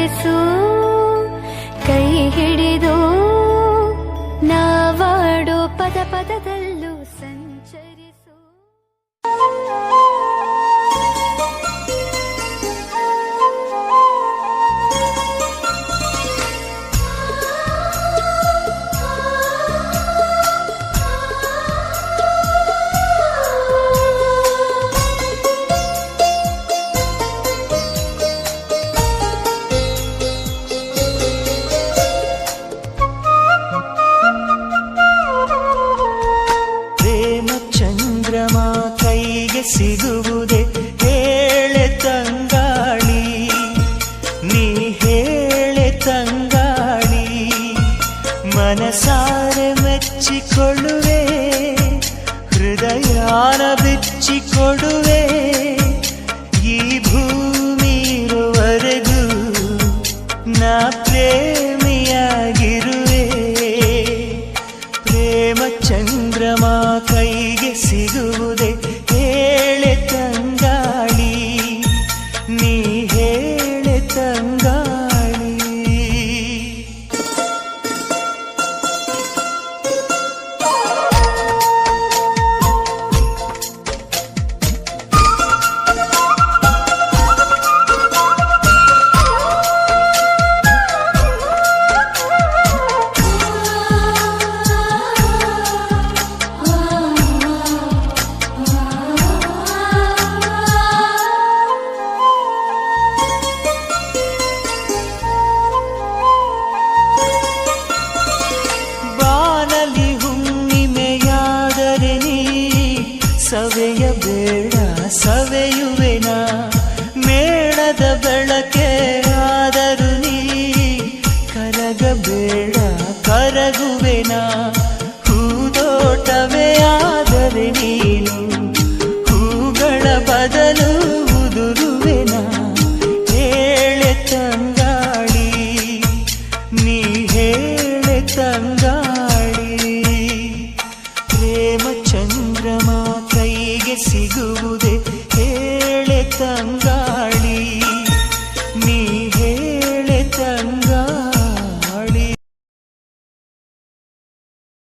യേശു ಸಿಗುವುದೇ ಹೇಳೆ ತಂಗಾಳಿ ನೀ ಹೇಳೆ ತಂಗಾಳಿ ಮನಸಾರೆ ಮೆಚ್ಚಿಕೊಳ್ಳುವೆ ಹೃದಯಾನ ಬಿಚ್ಚಿಕೊಡುವೆ தங்கம் ಸವೆಯುವೆನ ಮೇಣದ ಬೆಳಕೆ ಆದರೂ ನೀ ಕರಗಬೇಡ ಕರಗುವೆನಾ. ಸಿಗುವುದೇ ಹೇಳೆ ತಂಗ